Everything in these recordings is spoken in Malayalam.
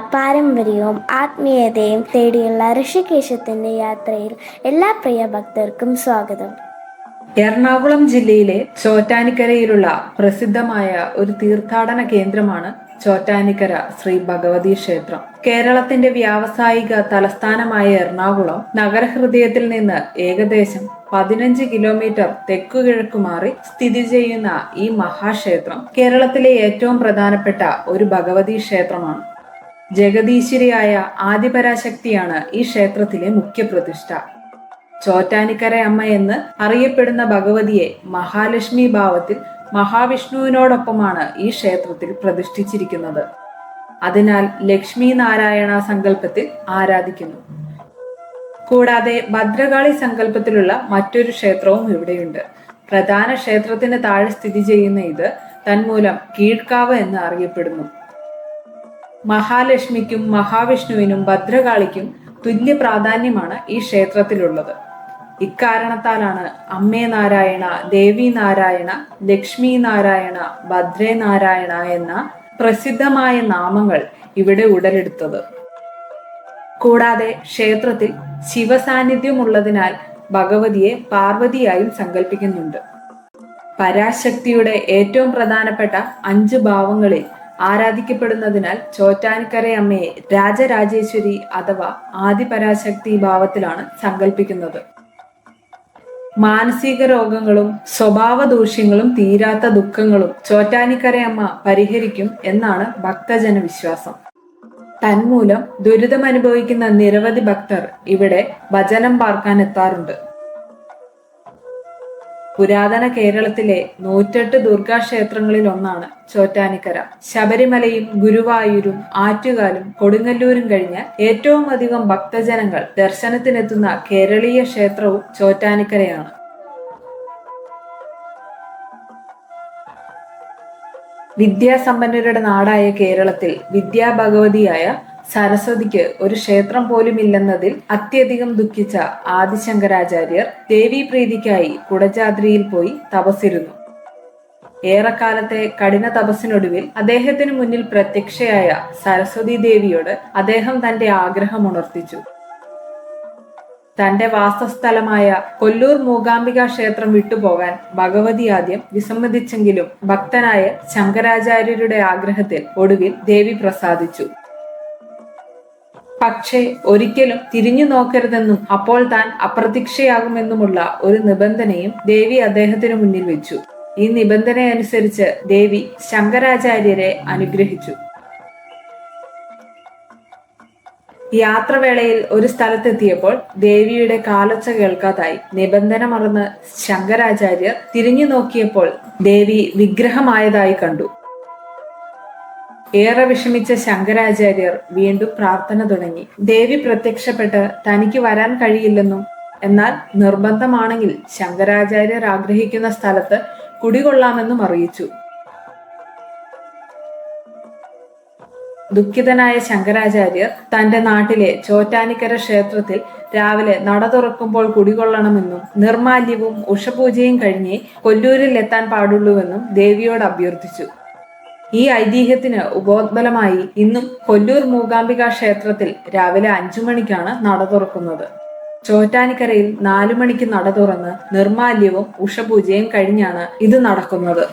പാരമ്പര്യവും ആത്മീയതയും തേടിയുള്ള ഋഷികേശത്തിന്റെ യാത്രയിൽ എല്ലാ പ്രിയ ഭക്തർക്കും സ്വാഗതം. എറണാകുളം ജില്ലയിലെ ചോറ്റാനിക്കരയിലുള്ള പ്രസിദ്ധമായ ഒരു തീർത്ഥാടന കേന്ദ്രമാണ് ചോറ്റാനിക്കര ശ്രീ ഭഗവതി ക്ഷേത്രം. കേരളത്തിന്റെ വ്യാവസായിക തലസ്ഥാനമായ എറണാകുളം നഗരഹൃദയത്തിൽ നിന്ന് ഏകദേശം പതിനഞ്ച് കിലോമീറ്റർ തെക്കു കിഴക്കു മാറി സ്ഥിതി ചെയ്യുന്ന ഈ മഹാക്ഷേത്രം കേരളത്തിലെ ഏറ്റവും പ്രധാനപ്പെട്ട ഒരു ഭഗവതി ക്ഷേത്രമാണ്. ജഗദീശ്വരിയായ ആദിപരാശക്തിയാണ് ഈ ക്ഷേത്രത്തിലെ മുഖ്യ പ്രതിഷ്ഠ ചോറ്റാനിക്കര അമ്മ എന്ന് അറിയപ്പെടുന്ന ഭഗവതിയെ മഹാലക്ഷ്മി ഭാവത്തിൽ മഹാവിഷ്ണുവിനോടൊപ്പമാണ് ഈ ക്ഷേത്രത്തിൽ പ്രതിഷ്ഠിച്ചിരിക്കുന്നത്. അതിനാൽ ലക്ഷ്മി നാരായണ സങ്കല്പത്തിൽ ആരാധിക്കുന്നു. കൂടാതെ ഭദ്രകാളി സങ്കല്പത്തിലുള്ള മറ്റൊരു ക്ഷേത്രവും ഇവിടെയുണ്ട്. പ്രധാന ക്ഷേത്രത്തിന് താഴെ സ്ഥിതി ചെയ്യുന്ന ഇത് തന്മൂലം കീഴ്ക്കാവ് എന്ന് അറിയപ്പെടുന്നു. മഹാലക്ഷ്മിക്കും മഹാവിഷ്ണുവിനും ഭദ്രകാളിക്കും തുല്യ പ്രാധാന്യമാണ് ഈ ക്ഷേത്രത്തിലുള്ളത്. ഇക്കാരണത്താലാണ് അമ്മേ നാരായണ ദേവി നാരായണ ലക്ഷ്മി നാരായണ ഭദ്രേ നാരായണ എന്ന പ്രസിദ്ധമായ നാമങ്ങൾ ഇവിടെ ഉടലെടുത്തത്. കൂടാതെ ക്ഷേത്രത്തിൽ ശിവസാന്നിധ്യമുള്ളതിനാൽ ഭഗവതിയെ പാർവതിയായും സങ്കല്പിക്കുന്നുണ്ട് പരാശക്തിയുടെ ഏറ്റവും പ്രധാനപ്പെട്ട അഞ്ച് ഭാവങ്ങളിൽ ആരാധിക്കപ്പെടുന്നതിനാൽ ചോറ്റാനിക്കരയമ്മയെ രാജരാജേശ്വരി അഥവാ ആദിപരാശക്തി ഭാവത്തിലാണ് സങ്കല്പിക്കുന്നത് മാനസിക രോഗങ്ങളും സ്വഭാവ ദൂഷ്യങ്ങളും തീരാത്ത ദുഃഖങ്ങളും ചോറ്റാനിക്കരയമ്മ പരിഹരിക്കും എന്നാണ് ഭക്തജന വിശ്വാസം തന്മൂലം ദുരിതമനുഭവിക്കുന്ന നിരവധി ഭക്തർ ഇവിടെ ഭജനം പാർക്കാൻ എത്താറുണ്ട് പുരാതന കേരളത്തിലെ നൂറ്റെട്ട് ദുർഗാക്ഷേത്രങ്ങളിൽ ഒന്നാണ് ചോറ്റാനിക്കര. ശബരിമലയും ഗുരുവായൂരും ആറ്റുകാലും കൊടുങ്ങല്ലൂരും കഴിഞ്ഞ് ഏറ്റവും അധികം ഭക്തജനങ്ങൾ ദർശനത്തിനെത്തുന്ന കേരളീയ ക്ഷേത്രവും ചോറ്റാനിക്കരയാണ്. വിദ്യാസമ്പന്നരുടെ നാടായ കേരളത്തിൽ വിദ്യാഭഗവതിയായ സരസ്വതിക്ക് ഒരു ക്ഷേത്രം പോലും ഇല്ലെന്നതിൽ അത്യധികം ദുഃഖിച്ച ആദിശങ്കരാചാര്യർ ദേവീപ്രീതിക്കായി കുടജാദ്രിയിൽ പോയി തപസ്സിരുന്നു. ഏറെക്കാലത്തെ കഠിന തപസ്സിനൊടുവിൽ അദ്ദേഹത്തിന് മുന്നിൽ പ്രത്യക്ഷയായ സരസ്വതി ദേവിയോട് അദ്ദേഹം തന്റെ ആഗ്രഹം ഉണർത്തിച്ചു തന്റെ വാസസ്ഥലമായ കൊല്ലൂർ മൂകാംബിക ക്ഷേത്രം വിട്ടുപോകാൻ ഭഗവതി ആദ്യം വിസമ്മതിച്ചെങ്കിലും ഭക്തനായ ശങ്കരാചാര്യരുടെ ആഗ്രഹത്തിൽ ഒടുവിൽ ദേവി പ്രസാദിച്ചു. പക്ഷേ ഒരിക്കലും തിരിഞ്ഞു നോക്കരുതെന്നും അപ്പോൾ താൻ അപ്രതീക്ഷയാകുമെന്നുമുള്ള ഒരു നിബന്ധനയും ദേവി അദ്ദേഹത്തിനു മുന്നിൽ വെച്ചു. ഈ നിബന്ധനയനുസരിച്ച് ദേവി ശങ്കരാചാര്യരെ അനുഗ്രഹിച്ചു. യാത്രവേളയിൽ ഒരു സ്ഥലത്തെത്തിയപ്പോൾ ദേവിയുടെ കാലൊച്ച കേൾക്കാതായി. നിബന്ധന മറന്ന് ശങ്കരാചാര്യർ തിരിഞ്ഞു നോക്കിയപ്പോൾ ദേവി വിഗ്രഹമായതായി കണ്ടു. ഏറെ വിഷമിച്ച ശങ്കരാചാര്യർ വീണ്ടും പ്രാർത്ഥന തുടങ്ങി. ദേവി പ്രത്യക്ഷപ്പെട്ട് തനിക്ക് വരാൻ കഴിയില്ലെന്നും എന്നാൽ നിർബന്ധമാണെങ്കിൽ ശങ്കരാചാര്യർ ആഗ്രഹിക്കുന്ന സ്ഥലത്ത് കുടികൊള്ളാമെന്നും അറിയിച്ചു. ദുഃഖിതനായ ശങ്കരാചാര്യർ തന്റെ നാട്ടിലെ ചോറ്റാനിക്കര ക്ഷേത്രത്തിൽ രാവിലെ നട തുറക്കുമ്പോൾ കുടികൊള്ളണമെന്നും നിർമാല്യവും ഉഷപൂജയും കഴിഞ്ഞേ കൊല്ലൂരിൽ എത്താൻ പാടുള്ളൂവെന്നും ദേവിയോട് അഭ്യർത്ഥിച്ചു. ഈ ഐതിഹ്യത്തിന് ഉപോത്ബലമായി ഇന്നും കൊല്ലൂർ മൂകാംബിക ക്ഷേത്രത്തിൽ രാവിലെ അഞ്ചു മണിക്കാണ് നട തുറക്കുന്നത്. ചോറ്റാനിക്കരയിൽ നാലു മണിക്ക് നട തുറന്ന് നിർമാല്യവും ഉഷപൂജയും കഴിഞ്ഞാണ് ഇത് നടക്കുന്നത്.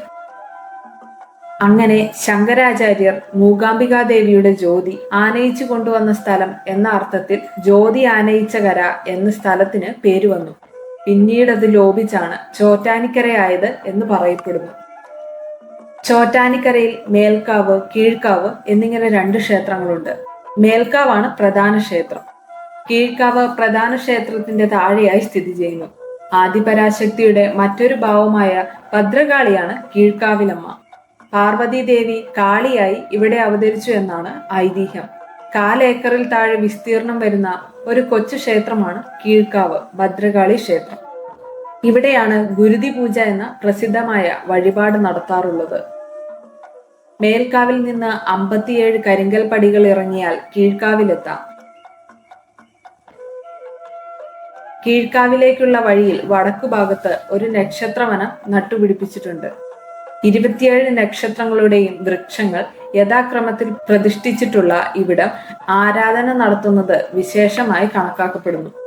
അങ്ങനെ ശങ്കരാചാര്യർ മൂകാംബികാദേവിയുടെ ജ്യോതി ആനയിച്ചു കൊണ്ടുവന്ന സ്ഥലം എന്ന അർത്ഥത്തിൽ ജ്യോതി ആനയിച്ച കര എന്ന സ്ഥലത്തിന് പേര് വന്നു. പിന്നീട് അത് ലോപിച്ചാണ് ചോറ്റാനിക്കരയായത് എന്ന് പറയപ്പെടുന്നു. ചോറ്റാനിക്കരയിൽ മേൽക്കാവ് കീഴ്ക്കാവ് എന്നിങ്ങനെ രണ്ട് ക്ഷേത്രങ്ങളുണ്ട്. മേൽക്കാവാണ് പ്രധാന ക്ഷേത്രം. കീഴ്ക്കാവ് പ്രധാന ക്ഷേത്രത്തിന്റെ താഴെയായി സ്ഥിതി ചെയ്യുന്നു. ആദിപരാശക്തിയുടെ മറ്റൊരു ഭാവമായ ഭദ്രകാളിയാണ് കീഴ്ക്കാവിലമ്മ. പാർവതീദേവി കാളിയായി ഇവിടെ അവതരിച്ചു എന്നാണ് ഐതിഹ്യം. കാലേക്കറിൽ താഴെ വിസ്തീർണം വരുന്ന ഒരു കൊച്ചു ക്ഷേത്രമാണ് കീഴ്ക്കാവ് ഭദ്രകാളി ക്ഷേത്രം. ഇവിടെയാണ് ഗുരുതി പൂജ എന്ന പ്രസിദ്ധമായ വഴിപാട് നടത്താറുള്ളത്. മേൽക്കാവിൽ നിന്ന് അമ്പത്തിയേഴ് കരിങ്കൽ പടികൾ ഇറങ്ങിയാൽ കീഴ്ക്കാവിലെത്താം. കീഴ്ക്കാവിലേക്കുള്ള വഴിയിൽ വടക്കു ഭാഗത്ത് ഒരു നക്ഷത്രവനം നട്ടുപിടിപ്പിച്ചിട്ടുണ്ട്. ഇരുപത്തിയേഴ് നക്ഷത്രങ്ങളുടെയും വൃക്ഷങ്ങൾ യഥാക്രമത്തിൽ പ്രതിഷ്ഠിച്ചിട്ടുള്ള ഇവിടം ആരാധന നടത്തുന്നത് വിശേഷമായി കണക്കാക്കപ്പെടുന്നു.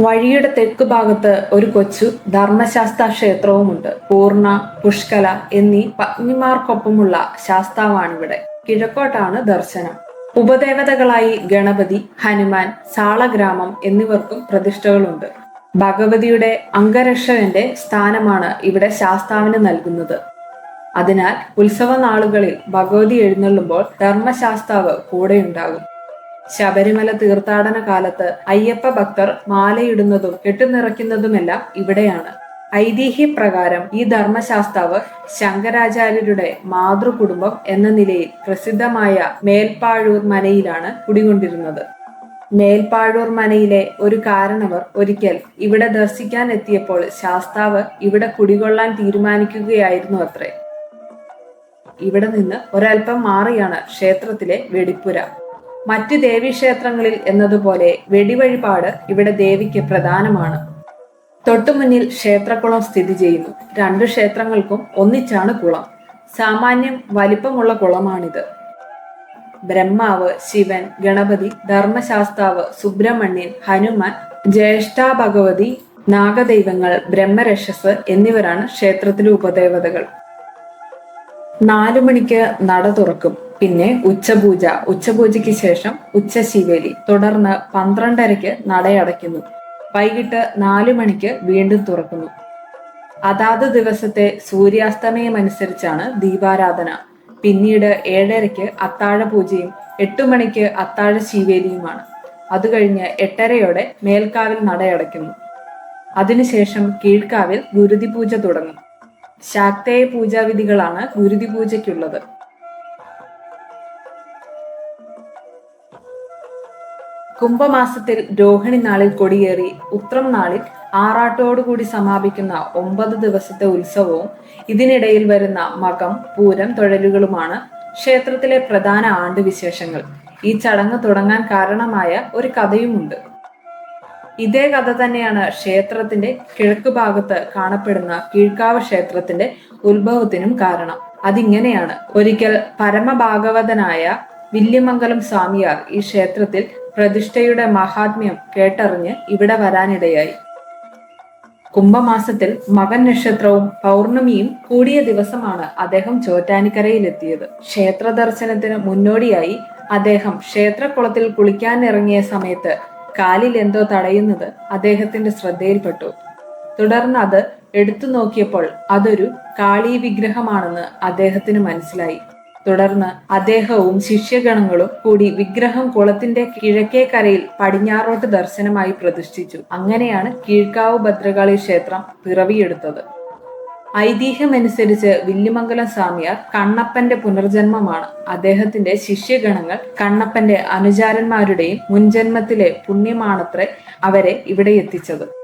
വഴിയുടെ തെക്ക് ഭാഗത്ത് ഒരു കൊച്ചു ധർമ്മശാസ്ത്ര ക്ഷേത്രവുമുണ്ട് പൂർണ പുഷ്കല എന്നീ പത്നിമാർക്കൊപ്പമുള്ള ശാസ്താവാണിവിടെ. കിഴക്കോട്ടാണ് ദർശനം. ഉപദേവതകളായി ഗണപതി ഹനുമാൻ സാളഗ്രാമം എന്നിവർക്കും പ്രതിഷ്ഠകളുണ്ട്. ഭഗവതിയുടെ അംഗരക്ഷകന്റെ സ്ഥാനമാണ് ഇവിടെ ശാസ്താവിന് നൽകുന്നത്. അതിനാൽ ഉത്സവ നാളുകളിൽ ഭഗവതി എഴുന്നള്ളുമ്പോൾ ധർമ്മശാസ്താവ് കൂടെയുണ്ടാകും. ശബരിമല തീർത്ഥാടന കാലത്ത് അയ്യപ്പ ഭക്തർ മാലയിടുന്നതും കെട്ടുനിറയ്ക്കുന്നതുമെല്ലാം ഇവിടെയാണ്. ഐതിഹ്യപ്രകാരം ഈ ധർമ്മശാസ്താവ് ശങ്കരാചാര്യരുടെ മാതൃകുടുംബം എന്ന നിലയിൽ പ്രസിദ്ധമായ മേൽപ്പാഴൂർ മനയിലാണ് കുടികൊണ്ടിരുന്നത്. മേൽപ്പാഴൂർ മനയിലെ ഒരു കാരണവർ ഒരിക്കൽ ഇവിടെ ദർശിക്കാൻ എത്തിയപ്പോൾ ശാസ്താവ് ഇവിടെ കുടികൊള്ളാൻ തീരുമാനിക്കുകയായിരുന്നു അത്രേ. ഇവിടെ നിന്ന് ഒരൽപ്പം മാറിയാണ് ക്ഷേത്രത്തിലെ വെടിപ്പുര. മറ്റ് ദേവീക്ഷേത്രങ്ങളിൽ എന്നതുപോലെ വെടിവഴിപാട് ഇവിടെ ദേവിക്ക് പ്രധാനമാണ്. തൊട്ടുമുന്നിൽ ക്ഷേത്രക്കുളം സ്ഥിതി ചെയ്യുന്നു. രണ്ടു ക്ഷേത്രങ്ങൾക്കും ഒന്നിച്ചാണ് കുളം. സാമാന്യം വലിപ്പമുള്ള കുളമാണിത്. ബ്രഹ്മാവ് ശിവൻ ഗണപതി ധർമ്മശാസ്താവ് സുബ്രഹ്മണ്യൻ ഹനുമാൻ ജ്യേഷ്ഠാ ഭഗവതി നാഗദൈവങ്ങൾ ബ്രഹ്മരക്ഷസ് എന്നിവരാണ് ക്ഷേത്രത്തിലെ ഉപദേവതകൾ. നാലു മണിക്ക് നട തുറക്കും. പിന്നെ ഉച്ചപൂജ. ഉച്ചപൂജയ്ക്ക് ശേഷം ഉച്ചശിവേലി. തുടർന്ന് പന്ത്രണ്ടരയ്ക്ക് നടയടയ്ക്കുന്നു. വൈകിട്ട് നാലു മണിക്ക് വീണ്ടും തുറക്കുന്നു. അതാത് ദിവസത്തെ സൂര്യാസ്തമയമനുസരിച്ചാണ് ദീപാരാധന. പിന്നീട് ഏഴരയ്ക്ക് അത്താഴ പൂജയും എട്ടു മണിക്ക് അത്താഴ ശീവേലിയുമാണ് അത് കഴിഞ്ഞ് എട്ടരയോടെ മേൽക്കാവിൽ നടയടയ്ക്കുന്നു. അതിനുശേഷം കീഴ്ക്കാവിൽ ഗുരുതി പൂജ തുടങ്ങും. ശാക്തേയ പൂജാവിധികളാണ് ഗുരുതി പൂജയ്ക്കുള്ളത് കുംഭമാസത്തിൽ രോഹിണി നാളിൽ കൊടിയേറി ഉത്രം നാളിൽ ആറാട്ടോടുകൂടി സമാപിക്കുന്ന ഒമ്പത് ദിവസത്തെ ഉത്സവവും ഇതിനിടയിൽ വരുന്ന മകം പൂരം തൊഴലുകളുമാണ് ക്ഷേത്രത്തിലെ പ്രധാന ആണ്ടുവിശേഷങ്ങൾ. ഈ ചടങ്ങ് തുടങ്ങാൻ കാരണമായ ഒരു കഥയുമുണ്ട്. ഇതേ കഥ തന്നെയാണ് ക്ഷേത്രത്തിന്റെ കിഴക്ക് ഭാഗത്ത് കാണപ്പെടുന്ന കീഴ്ക്കാവ് ക്ഷേത്രത്തിന്റെ ഉത്ഭവത്തിനും കാരണം. അതിങ്ങനെയാണ്. ഒരിക്കൽ പരമഭാഗവതനായ വില്യമംഗലം സ്വാമിയാർ ഈ ക്ഷേത്രത്തിൽ പ്രതിഷ്ഠയുടെ മഹാത്മ്യം കേട്ടറിഞ്ഞ് ഇവിടെ വരാനിടയായി. കുംഭമാസത്തിൽ മകൻ നക്ഷത്രവും പൗർണമിയും കൂടിയ ദിവസമാണ് അദ്ദേഹം ചോറ്റാനിക്കരയിലെത്തിയത്. ക്ഷേത്ര ദർശനത്തിന് മുന്നോടിയായി അദ്ദേഹം ക്ഷേത്രക്കുളത്തിൽ കുളിക്കാനിറങ്ങിയ സമയത്ത് കാലിൽ എന്തോ തടയുന്നത് അദ്ദേഹത്തിന്റെ ശ്രദ്ധയിൽപ്പെട്ടു. തുടർന്ന് അത് എടുത്തു നോക്കിയപ്പോൾ അതൊരു കാളി വിഗ്രഹമാണെന്ന് അദ്ദേഹത്തിന് മനസ്സിലായി. തുടർന്ന് അദ്ദേഹവും ശിഷ്യഗണങ്ങളും കൂടി വിഗ്രഹം കുളത്തിന്റെ കിഴക്കേ കരയിൽ പടിഞ്ഞാറോട്ട് ദർശനമായി പ്രതിഷ്ഠിച്ചു. അങ്ങനെയാണ് കീഴ്ക്കാവ് ഭദ്രകാളി ക്ഷേത്രം പിറവിയെടുത്തത്. ഐതിഹ്യമനുസരിച്ച് വില്ലുമംഗലം സ്വാമിയാർ കണ്ണപ്പന്റെ പുനർജന്മമാണ്. അദ്ദേഹത്തിന്റെ ശിഷ്യഗണങ്ങൾ കണ്ണപ്പന്റെ അനുചാരന്മാരുടെയും മുൻജന്മത്തിലെ പുണ്യമാണത്രേ അവരെ ഇവിടെ എത്തിച്ചത്.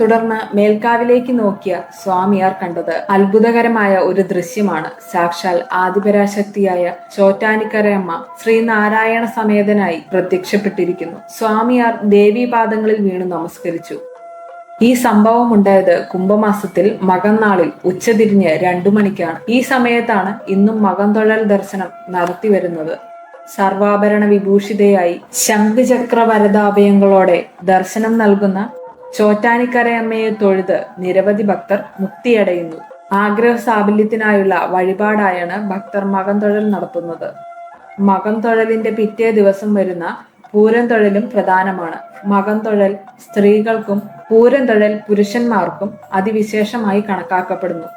തുടർന്ന് മേൽക്കാവിലേക്ക് നോക്കിയ സ്വാമിയാർ കണ്ടത് അത്ഭുതകരമായ ഒരു ദൃശ്യമാണ്. സാക്ഷാൽ ആദിപരാശക്തിയായ ചോറ്റാനിക്കരയമ്മ ശ്രീനാരായണ സമേതനായി പ്രത്യക്ഷപ്പെട്ടിരിക്കുന്നു. സ്വാമിയാർ ദേവീപാദങ്ങളിൽ വീണു നമസ്കരിച്ചു. ഈ സംഭവം ഉണ്ടായത് കുംഭമാസത്തിൽ മകന്നാളിൽ ഉച്ചതിരിഞ്ഞ് രണ്ടു മണിക്കാണ്. ഈ സമയത്താണ് ഇന്നും മകന്തൊഴൽ ദർശനം നടത്തി വരുന്നത് സർവാഭരണ വിഭൂഷിതയായി ശംഖുചക്ര വരദാഭയങ്ങളോടെ ദർശനം നൽകുന്ന ചോറ്റാനിക്കരയമ്മയെ തൊഴുത് നിരവധി ഭക്തർ മുക്തിയടയുന്നു. ആഗ്രഹ സാഫല്യത്തിനായുള്ള വഴിപാടായാണ് ഭക്തർ മകംതൊഴൽ നടത്തുന്നത്. മകംതൊഴലിന്റെ പിറ്റേ ദിവസം വരുന്ന പൂരം തൊഴലും പ്രധാനമാണ്. മകം തൊഴൽ സ്ത്രീകൾക്കും പൂരം തൊഴൽ പുരുഷന്മാർക്കും അതിവിശേഷമായി കണക്കാക്കപ്പെടുന്നു.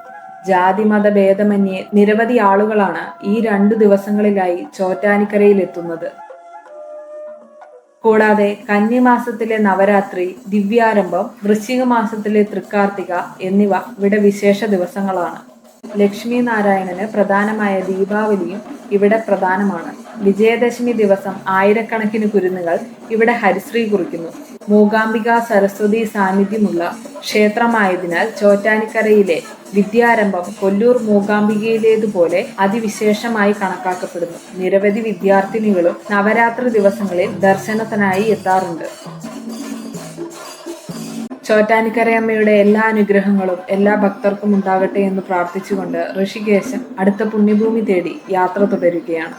ജാതി മത ഭേദമന്യേ നിരവധി ആളുകളാണ് ഈ രണ്ടു ദിവസങ്ങളിലായി ചോറ്റാനിക്കരയിൽ എത്തുന്നത് കൂടാതെ കന്നിമാസത്തിലെ നവരാത്രി ദിവ്യാരംഭം വൃശ്ചിക മാസത്തിലെ തൃക്കാർത്തിക എന്നിവ ഇവിടെ വിശേഷ ദിവസങ്ങളാണ്. ലക്ഷ്മി നാരായണന് പ്രധാനമായ ദീപാവലിയും ഇവിടെ പ്രധാനമാണ്. വിജയദശമി ദിവസം ആയിരക്കണക്കിന് കുരുന്നുകൾ ഇവിടെ ഹരിശ്രീ കുറിക്കുന്നു. മൂകാംബിക സരസ്വതി സാന്നിധ്യമുള്ള ക്ഷേത്രമായതിനാൽ ചോറ്റാനിക്കരയിലെ വിദ്യാരംഭം കൊല്ലൂർ മൂകാംബികയിലേതുപോലെ അതിവിശേഷമായി കണക്കാക്കപ്പെടുന്നു. നിരവധി വിദ്യാർത്ഥിനികളും നവരാത്രി ദിവസങ്ങളിൽ ദർശനത്തിനായി എത്താറുണ്ട്. ചോറ്റാനിക്കരയമ്മയുടെ എല്ലാ അനുഗ്രഹങ്ങളും എല്ലാ ഭക്തർക്കും ഉണ്ടാകട്ടെ എന്ന് പ്രാർത്ഥിച്ചുകൊണ്ട് ഋഷികേശൻ അടുത്ത പുണ്യഭൂമി തേടി യാത്ര തുടരുകയാണ്.